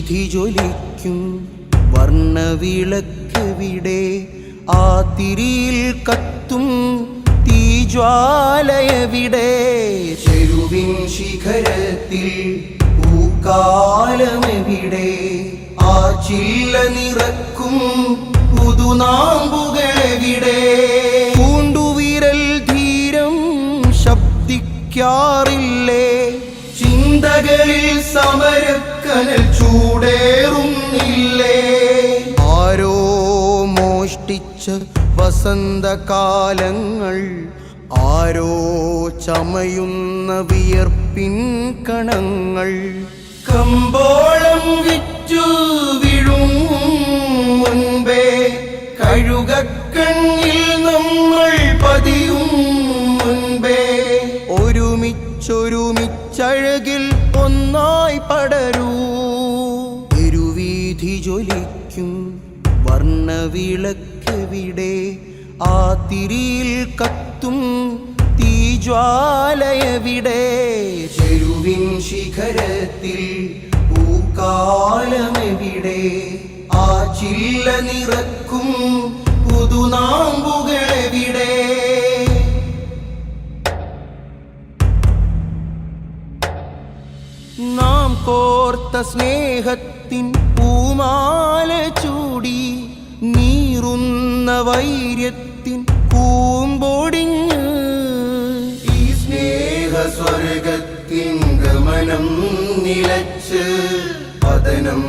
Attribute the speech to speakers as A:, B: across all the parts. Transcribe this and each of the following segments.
A: തിരുവീധി ജ്വലിക്കും. വർണവിളക്കെവിടെ ആ തിരിയിൽ കത്തും തീജ്വാലയവിടെ ചെരുവിൻ ശിഖരത്തിൽ പൂക്കാലമെവിടെ? ആ ചില്ല നിറക്കും പുതുനാമ്പുകളെവിടെ? പൂണ്ടുവിരൽ ധീരം ശബ്ദിക്കാറില്ലേ? ചിന്തകളിൽ സമരക്കല ചൂടേറുന്നില്ലേ? ആരോ മോഷ്ടിച്ച വസന്തകാലങ്ങൾ ആരോ ചമയുന്ന വിയർപ്പിൻ കണങ്ങൾ. കമ്പോളം ജ്വലിക്കും വർണവിളക്കെവിടെ ആ തിരിയിൽ കത്തും തീജ്വാലയവിടെ ചെരുവിൻ ശിഖരത്തിൽ പൂക്കാലമെവിടെ. ആ ചില്ല നിറക്കും നാം കോർത്ത സ്നേഹത്തിൻ പൂമാല ചൂടി നീറുന്ന വൈര്യത്തിൻ പൂമ്പൊടിഞ്ഞ് ഈ സ്നേഹ സ്വർഗത്തിൻ ഗമനം നിലച്ച് പതനം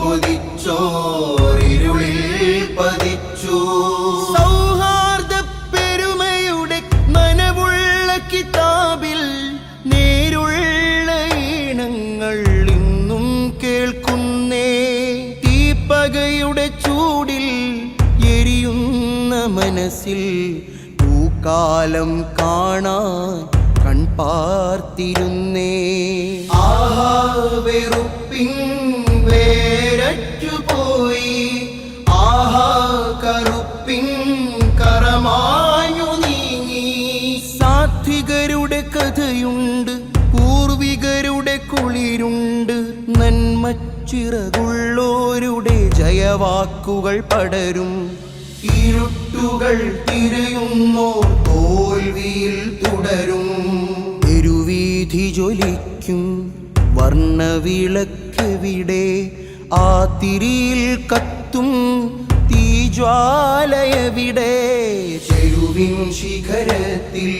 A: കൊതിച്ചോരിരുളിൽ പതിച്ചു ചൂടിൽ എരിയുന്ന മനസ്സിൽ പൂക്കാലം കാണാൻ കൺപാർത്തിരുന്നേ ആഹാ വെറുപ്പിൻ വേരറ്റുപോയി. ആഹാ കറുപ്പിൻ കറമാഞ്ഞു നീങ്ങി. സാത്വികരുടെ കഥയുണ്ട് പൂർവികരുടെ കുളിരുണ്ട് നന്മച്ചിറകുള്ളോരുടെ ജയവാക്കുകൾ പടരും. ഇരുട്ടുകൾ തിരയുന്നോ തോൽവിയിൽ തുടരും. തെരുവീധി ജ്വലിക്കും വർണവിളക്കെവിടെ ആ തിരിയിൽ കത്തും തീജ്വാലയവിടെ ചെരുവിൻ ശിഖരത്തിൽ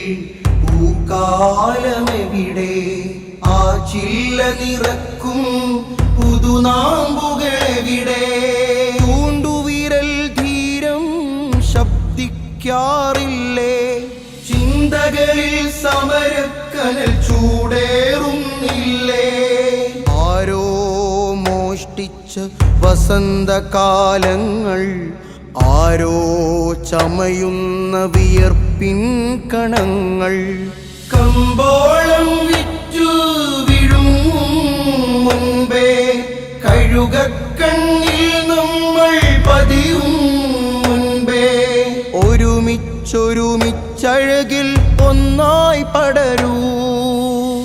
A: പൂക്കാലമെവിടെ? ആ ചില്ല നിറക്കും ശബ്ദിക്കാറില്ലേ ചിന്തകളിൽ സമരക്കനൽ ചൂടേറുന്നില്ലേ? ആരോ മോഷ്ടിച്ച വസന്തകാലങ്ങൾ ആരോ ചമയുന്ന വിയർപ്പിൻ കണങ്ങൾ. കമ്പോളം വിറ്റു വിഴും മുമ്പേ കഴുകക്കണ്ണിൽ ഒരുമിച്ചൊരുമിച്ചഴകിൽ ഒന്നായി പടരൂ.